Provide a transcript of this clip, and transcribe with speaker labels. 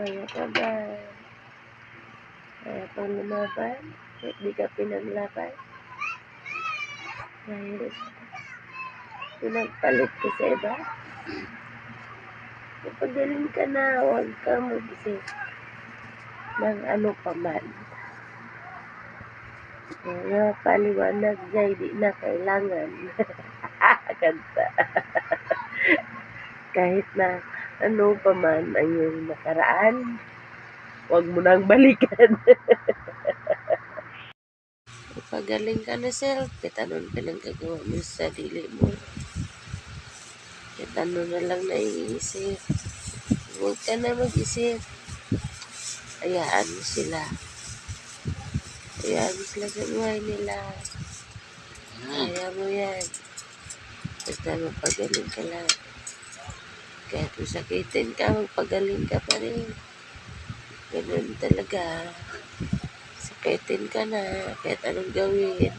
Speaker 1: Ka ba? Kaya pang lumaban? Kahit di ka pinaglaban? Dahil pinagpalit ka sa iba? Kapagaling ka na, huwag ka mag-isip ng ano pa man. Kaya paliwanag niya, hindi na kailangan. Kanta. Kahit na ano pa man ang iyong nakaraan, huwag mo nang balikan. Pagaling ka na, sir. Kitanon ka ng gagawa mo sa sarili mo. Kitanon na lang naiisip. Huwag ka na mag-isip. Hayaan mo sila. Hayaan mo sila sa buhay nila. Kaya mo yan. Basta magpagaling ka lang. Kahit masakitin ka, magpagaling ka pa rin. Ganun talaga. Sakitin ka na, kahit anong gawin.